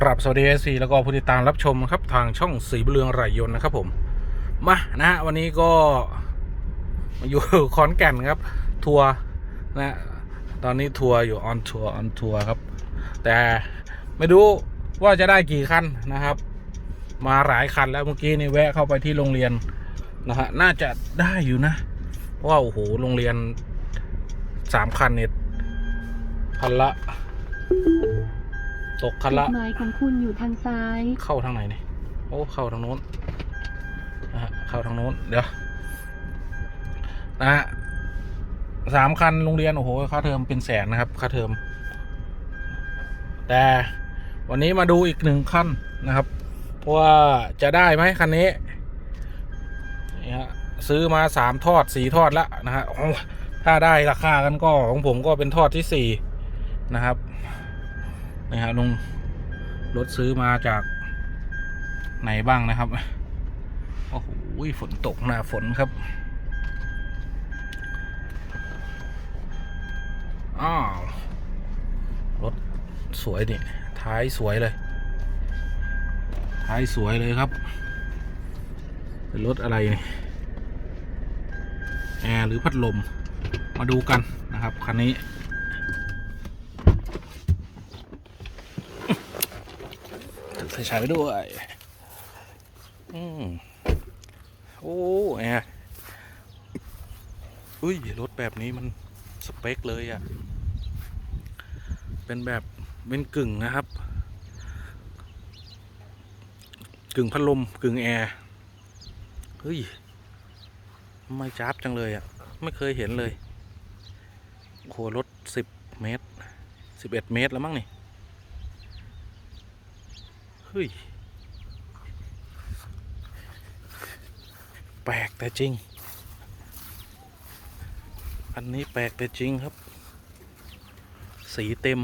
กราบสวัสดีเอซีแล้วก็ผู้ติดตามรับชมครับทางช่องสีบุญเรืองไหรยน์นะครับผมมานะฮะวันนี้ก็มาอยู่ขอนแก่นครับ ทัวร์นะตอนนี้ทัวร์อยู่ออนทัวร์ออนทัวร์ครับ แต่ไม่รู้ว่าจะได้กี่คันนะครับ มาหลายคันแล้วเมื่อกี้นี่แวะเข้าไปที่โรงเรียนนะฮะน่าจะได้อยู่นะ เพราะว่าโอ้โหโรงเรียนสามคันเนี่ยคันละ ตกคันจุละดหมายของคุณอยู่ทางซ้าย เข้าทางไหนเนี่ยโอ้เข้าทางโน้นนะฮะเข้าทางโน้นเดี๋ยวนะฮะสามคันโรงเรียนโอ้โหค่าเทอมเป็นแสนนะครับค่าเทอม แต่วันนี้มาดูอีกหนึ่งคันนะครับว่าจะได้ไหมคันนี้นี่ฮะซื้อมาสามทอดสี่ทอดแล้วนะฮะโอ้ถ้าได้ราคากันก็ของผมก็เป็นทอดที่สี่นะครับ นี่ฮะลุงรถซื้อมาจากไหนบ้างนะครับ โอ้โหฝนตกหน้าฝนครับอ้าวรถสวยนี่ท้ายสวยเลย ท้ายสวยเลยครับ เป็นรถอะไรนี่แอร์หรือพัดลมมาดูกันนะครับ คันนี้ ถือไฟฉายไปด้วยอืมโอ้แอร์อุ้ยรถแบบนี้มันสเปคเลยอะ่ะ เป็นแบบเป็นกึ่งนะครับ กึ่งพัดลมกึ่งแอร์เฮ้ยทำไม่จับจังเลยอะ่ะ ไม่เคยเห็นเลยโอ้โหรถสิบเมตรสิบเอ็ดเมตรแล้วมั้งนี่ ฮ้ย แปลกแต่จริง อันนี้แปลกแต่จริงครับ สีเต็ม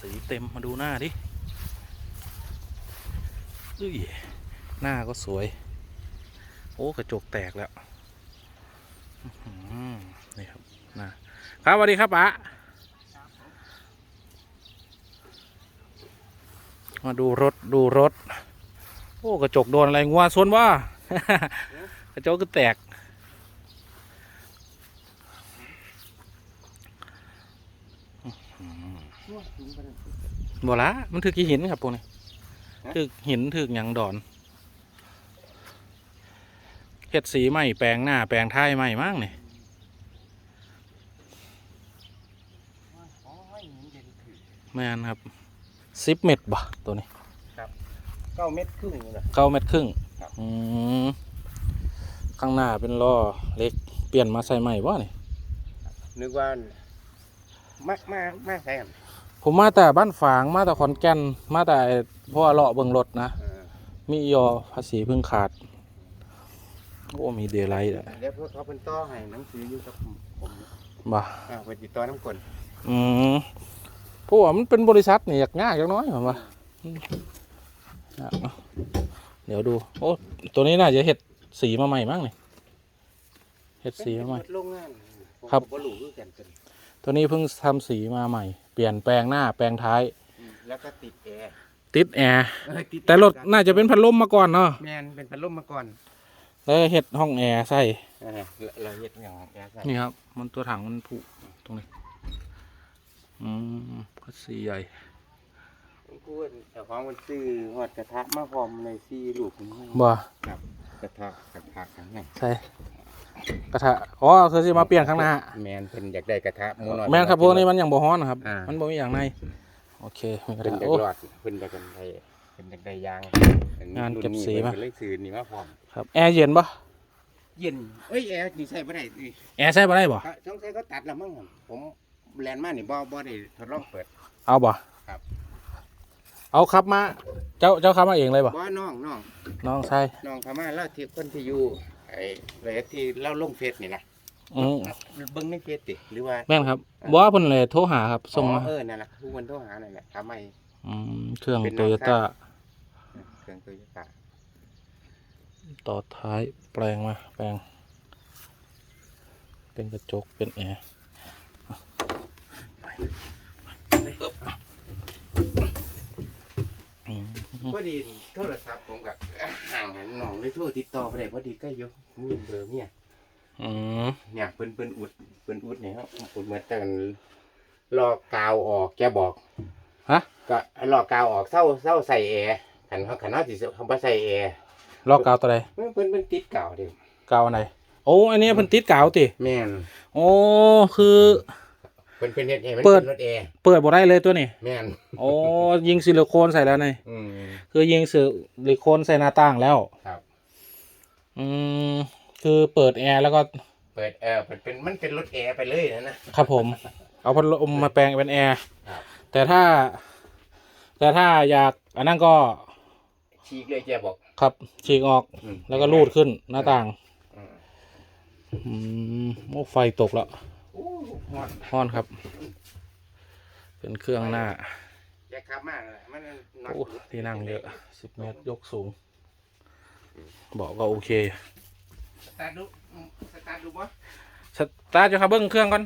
สีเต็มมาดูหน้าดิเฮ้ย หน้าก็สวย โอ้ กระจกแตกแล้วนี่ครับน้าครับสวัสดีครับป๋า มาดูรถดูรถ โอ้กระจกโดนอะไรงัวส่วนว่ากระจกก็แตก บ่ละมันถือกี่หินครับพวกนี้ถือหินถือหยังดอนเฮ็ดสีใหม่แปลงหน้าแปลงท้ายใหม่มากนี่แม่นครับ สิบเม็ดบ่ตัวนี้เก้าเม็ดครึ่งนี่แหละเก้าเม็ดครึ่งครับอืมข้างหน้าเป็นล้อเล็กเปลี่ยนมาใส่ใหม่บ่นี่นึกว่ามามามาแทนผมมาแต่บ้านฝางมาแต่ขอนแก่นมาแต่เพราะว่าเลาะเบิ่งรถนะเออมียอภาษีเพิ่งขาดโอ้มีเดลไลท์อะเดี๋ยวพวกเขาเป็นต่อให้หนังสืออยู่กับผมผมบ่าอ่าไปติดต่อน้ำกลอืม เพราะว่ามันเป็นบริษัทนี่อยากง่ายจักหน้อยผมว่าอืมอะเอาเดี๋ยวดู โอ้ ตัวนี้น่าจะเห็ดสีมาใหม่มั้งนี่เห็ดสีมาใหม่โรงงานผมครับก็รู้คือกันเป็นตัวนี้เพิ่งทำสีมาใหม่ เปลี่ยนแปลงหน้าแปลงท้ายอืมแล้วก็ติดแอร์ ติดแอร์เออติดแต่รถน่าจะเป็นพัดลมมาก่อนเนาะแมนเป็นพัดลมมาก่อน แล้วเห็ดห้องแอร์ใส่เออเราเราเฮ็ดอย่างแอร์ใส่ นี่ครับ มันตัวถังมันผุตรงนี้อืมก็ สีใหญ่ผมพูดแต่ของมันซื้อหอดกระทะมาพร้อมในซี่ลูกผมให้บ่กระทะกระทะข้างในใช่กระทะอ๋อคือสิมาเปลี่ยนข้างหน้าแมนเป็นอยากได้กระทะหมูน้อยแม่นครับพวกนี้มันยังบ่ฮ้อนนะครับอ่ามัมันบ่มีอย่างในโอเคมีกระเป็นทะอยากโอ้รอดเป็นอยากกันได้เป็นอยากได้ยางงานเก็บสีรุ่นปะนี้เพิ่นเลยซื้อนี่มาพร้อมครับแอร์เย็นปะเย็นเอ้ยแอร์นี่ใส่บ่ได้นี่แอร์ใช้บ่ได้บ่ก็ต้องใส่เขาตัดแล้วมั้งครับผม แลนด์มานี่บ่บ่ได้ทดลองเปิด เอาบ่ครับ เอาขับมา เจ้าเจ้าขับมาเองเลยบ่บ่น้องน้องน้องใช่น้องเขามาแล้วที่คนที่อยู่ไอ้เลยที่เล่าลงเฟซนี่นะอืมเบิ่งในเฟซติหรือว่าแม่นครับบ่ว่าเพิ่นเลยโทรหาครับส่งอ๋มาอเออนั่นแหละผู้คนโทรหานั่นแหละทำไม อืมเครื่องเป็นโตน้องโยชายต้าเครื่องโตโยต้าต่อท้ายแปลงมาแปลง เป็นกระจกเป็นแอร์อืม พอดีโทรศัพท์ผมกับห่างหันน้องเลยโทรติดต่อไปได้พอดีก็ยกมีเบอร์เนี่ยอืมเนี่ยเปิ้นเปิ้นอุดเปิ้นอุดเนี่ยครับอุดเหมือนแต่กันลอกกาวออกแกบอกฮะก็ลอกกาวออกเศร้าเศร้าใส่แอร์ขันเขาขันเขาสิเขาบ่ใส่แอร์ลอกกาวตัวใดเพิ่นเพิ่นเพิ่นติดกาวดิกาวอันไหนโอ้อันนี้เพิ่นติดกาวติแม่นโอ้คือ เพิ่นเป็นเฮ็ดให้มันเปิด นรถแอร์เปิดบ่ได้เลยตัวนี้แม่นโอ้ยิงซิลิโคนใส่แล้วนี่อืมคือยิงซิลิโคนใส่หน้าต่างแล้ว ครับ อืมคือเปิดแอร์แล้วก็เปิดเออเปิดเป็นมันเป็นรถแอร์ไปเลยนะนะ ครับผม เอาพัดลมมาแปลงเป็นแอร์ครับ แต่ถ้า แต่ถ้าอยากอันนั้นก็ฉีกเลยแกบอกครับฉีกออกอืมแล้วก็รูดขึ้นหน้าต่าง อืมอืมโอ้ไฟตกแล้วโอ้ฮอด ห้อนครับ เป็นเครื่องหน้าอย่าขับมากเลยมันหนักโอ้ที่นั่งเยอะสิบเมตรยกสูงเบอกก็โอเคสตาร์ทดูสตาร์ทดูบ่สตาร์ทอยู่ครับเบิ้งเครื่องก่อน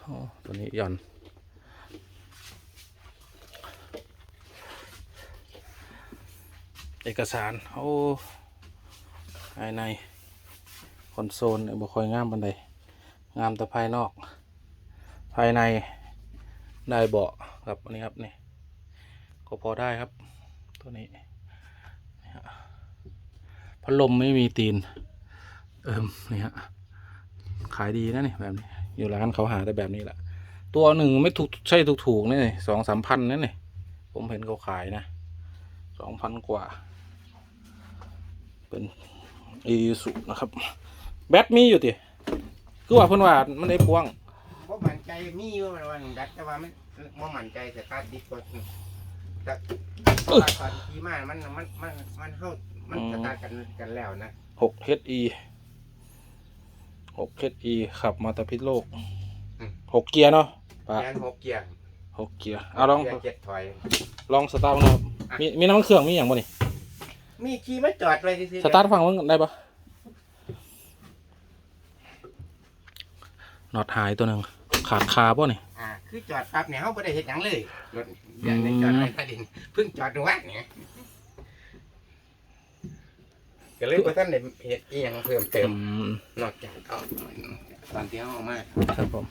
โอ้ตัวนี้หย่อนเอกสาร โอ้ภายใน คอนโซลเนี่ยบ่ค่อยงามบันได งามแต่ภายนอก ภายในได้เบาะครับอันนี้ครับนี่ก็พอได้ครับ ตัวนี้พัดลมไม่มีตีน เอิมนี่ฮะขายดีนะนี่แบบนี้อยู่ร้านเขาหาได้แบบนี้แหละตัวหนึ่งไม่ถูกใช่ถูกถูกๆนี่สองสามพันนั่นนี่ผมเห็นเขาขายนะสองพันกว่า เป็นอีสุนะครับ แบตมีอยู่ติ คือว่าเพิ่นว่ามันได้พวงบ่มั่นใจมีอยู่มันว่าดัดแต่ว่ามันบ่มั่นใจสตาร์ทดิสก็แต่เพราะว่าตอนที่มามันมันมันมันเฮามันสตาร์ทกันกันแล้วนะหก HE หก HE ขับมาแต่พิษโลกหกเกียร์เนาะปะแกนหกเกียร์หกเกียร์เอาลองเกียร์เจ็ดถอยลองสตาร์ทมั้งครับมีมีน้ำมันเครื่องมีอย่างบ่นี่มีขี่มาจอดไว้ซื่อๆสตาร์ทฟังมึงได้ปะ น็อตหายตัวหนึ่งขาดคาป่ะนี่ อ่าคือจอดปั๊บเนี่ยเฮาบ่ได้เฮ็ดหยังเลยรถอย่างนี้จอดไว้ประเด็นเพิ่งจอดตรงนั้นเนี่ยก็เลยบ่ทันได้เฮ็ดอีหยังเพิ่มเติมอืมนอกจากเอาตอนที่เอาออกมาครับผม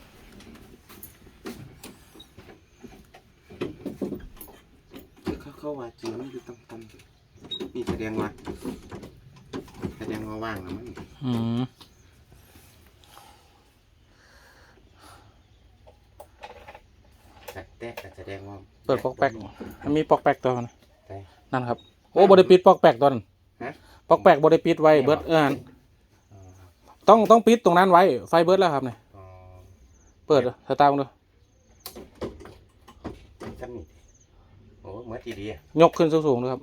เขาเข้าว่าจีมันอยู่ต่ำๆนี่แสดงว่าแสดงว่าว่างแล้วมันอืม แต่แต่ก็แส ดงว่าเปิดปอกแป๊กมันมีปอกแป๊กตัวนะใช่นั่นครับ โอ้บริปิดปอกแป๊กตัวนั้นฮะปอกแป๊กบริปิดไว้เบิดเอออ๋อต้องต้องปิดตรงนั้นไว้ ไฟเบิดแล้วครับเนี่ยอ๋อเปิดสตาร์ทดูซ้ำนี่โอ้เหมือนทีเดียยกขึ้นสูงๆดูครับ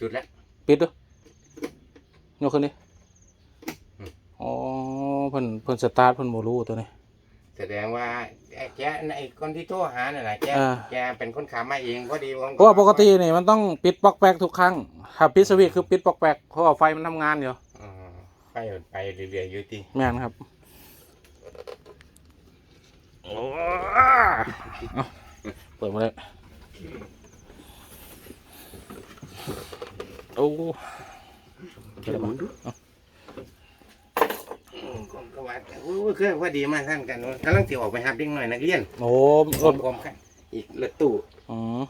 สุดแล้ว ปิดดูยกขึ้นดิอืม อ๋อเพิ่นเพิ่นสตาร์ทเพิ่นโมรู้ตัวนี้ แสดงว่าไอ้ แกไอ้คนที่โทรหาน่ะนะแกอ่า แกเป็นคนขับมาเองพอดีผมเพราะว่าปกตินี่มันต้องปิดปอกแป๊กทุกครั้งถ้าปิดสวิตช์คือปิดปอกแป๊กเพราะว่าไฟมันทำงานอยู่อ๋อไปไปเรื่อยๆอยู่ที่แม่นครับโอ้เอาเปิดมาเลยโอ้ เดี๋ยวผมดูก็ ว่าโอ้เครื่องพอดีมาท่านกันกำลังสิออกไปหาเด็กหน่อยนักเรียนโหรรถถผมกันอีกรถตู้อืม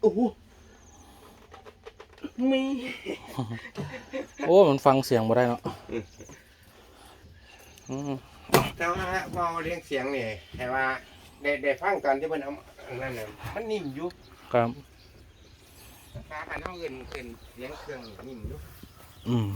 โอ้โหมีโอ้มันฟังเสียงบ่ได้เนาะอืมแต่ว่าพอเรียงเสียงนี่แต่ว่าได้ได้ฟังตอนที่มันเอาอันนั่นน่ะมันนิ่มอยู่ครับถ้าอันเอาเงินเงินเสียงเครื่องนิ่มอยู่อืม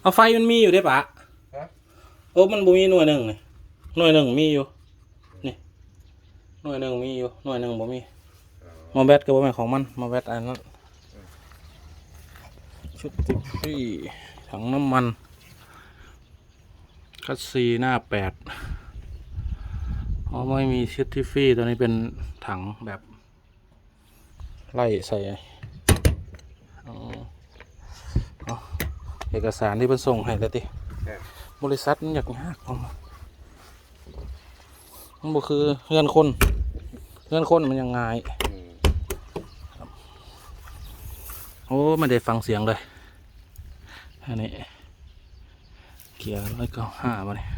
เอาไฟมันมีอยู่ได้ปะโอ้มันบ่มีหน่วยหนึ่งนี่หน่วยหนึ่งมีอยู่ นี่ หน่วยหนึ่งมีอยู่ หน่วยหนึ่งบ่มีมาแบตก็บ่แม่นของมันมาแบตอันนั้นชุดติดฟี่ถังน้ำมัน คัสซีหน้าแปดอ๋อไม่มีชุดที่ฟี่ตัวนี้เป็นถังแบบ ไล่ใส่อ๋อเอา เอกสารที่เพิ่นส่งให้แล้วติบริษัทมันอยากยากผมมันบ่คือเงื่อนคนเงื่อนคนมันยังง่ายอืมโอ้ไม่ได้ฟังเสียงเลยอันนี้เกียร์ร้อยเก้าห้ามาเนี่ย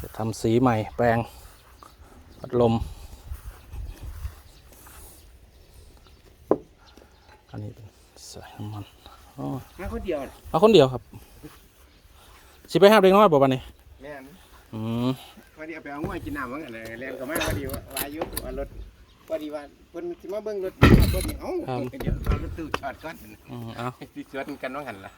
จะทำสีใหม่แปลงพัดลม อันนี้เป็นสายน้ำมันอ๋อมาคนเดียวน่ะมาคนเดียวครับ สิไปหาเด็กน้อยบ่บันนี้แม่นอืมพอดีเอาไปเอาง่วยกินน้ำมันกันเลยเรียนก็มาพอดีว่าว่าอายุว่ารถพอดีว่าเพิ่นสิมาเบิ่งรถรถนี่เอ้าเดี๋ยวเอารถตู้จอดก่อนอืมเอาสิจอดกันว่าหั่นล่ะ